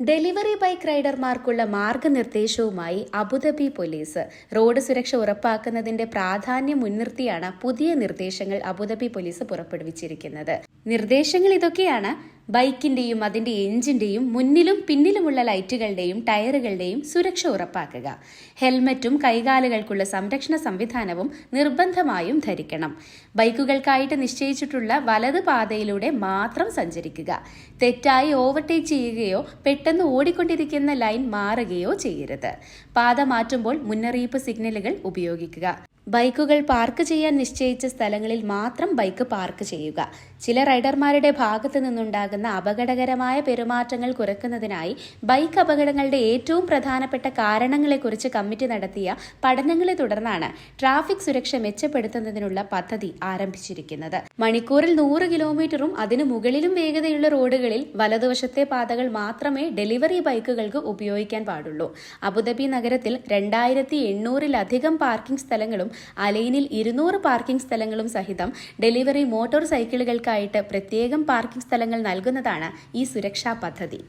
Delivery bike റൈഡർമാർക്കുള്ള മാർഗനിർദ്ദേശവുമായി Abu Dhabi police road സുരക്ഷ ഉറപ്പാക്കുന്നതിന്റെ പ്രാധാന്യം മുൻനിർത്തിയാണ് പുതിയ നിർദ്ദേശങ്ങൾ അബുദാബി പോലീസ് പുറപ്പെടുവിച്ചിരിക്കുന്നത്. നിർദ്ദേശങ്ങൾ ഇതൊക്കെയാണ് ബൈക്കിന്റെയും അതിന്റെ എഞ്ചിന്റെയും മുന്നിലും പിന്നിലുമുള്ള ലൈറ്റുകളുടെയും ടയറുകളുടെയും സുരക്ഷ ഉറപ്പാക്കുക. ഹെൽമറ്റും കൈകാലുകൾക്കുള്ള സംരക്ഷണ സംവിധാനവും നിർബന്ധമായും ധരിക്കണം. ബൈക്കുകൾക്കായിട്ട് നിശ്ചയിച്ചിട്ടുള്ള വലത് പാതയിലൂടെ മാത്രം സഞ്ചരിക്കുക. തെറ്റായി ഓവർടേക്ക് ചെയ്യുകയോ പെട്ടെന്ന് ഓടിക്കൊണ്ടിരിക്കുന്ന ലൈൻ മാറുകയോ ചെയ്യരുത്. പാത മാറ്റുമ്പോൾ മുന്നറിയിപ്പ് സിഗ്നലുകൾ ഉപയോഗിക്കുക. ബൈക്കുകൾ പാർക്ക് ചെയ്യാൻ നിശ്ചയിച്ച സ്ഥലങ്ങളിൽ മാത്രം ബൈക്ക് പാർക്ക് ചെയ്യുക. ചില റൈഡർമാരുടെ ഭാഗത്തു നിന്നുണ്ടാകുന്ന അപകടകരമായ പെരുമാറ്റങ്ങൾ കുറയ്ക്കുന്നതിനായി ബൈക്ക് അപകടങ്ങളുടെ ഏറ്റവും പ്രധാനപ്പെട്ട കാരണങ്ങളെക്കുറിച്ച് കമ്മിറ്റി നടത്തിയ പഠനങ്ങളെ തുടർന്നാണ് ട്രാഫിക് സുരക്ഷ മെച്ചപ്പെടുത്തുന്നതിനുള്ള പദ്ധതി ആരംഭിച്ചിരിക്കുന്നത്. മണിക്കൂറിൽ നൂറ് കിലോമീറ്ററും അതിനു മുകളിലും വേഗതയുള്ള റോഡുകളിൽ വലതുവശത്തെ പാതകൾ മാത്രമേ ഡെലിവറി ബൈക്കുകൾക്ക് ഉപയോഗിക്കാൻ പാടുള്ളൂ. അബുദാബി നഗരത്തിൽ രണ്ടായിരത്തി എണ്ണൂറിലധികം പാർക്കിംഗ് സ്ഥലങ്ങളും അലൈനിൽ ഇരുന്നൂറ് പാർക്കിംഗ് സ്ഥലങ്ങളും സഹിതം ഡെലിവറി മോട്ടോർ സൈക്കിളുകൾക്കായിട്ട് പ്രത്യേകം പാർക്കിംഗ് സ്ഥലങ്ങൾ നൽകുന്നതാണ് ഈ സുരക്ഷാ പദ്ധതി.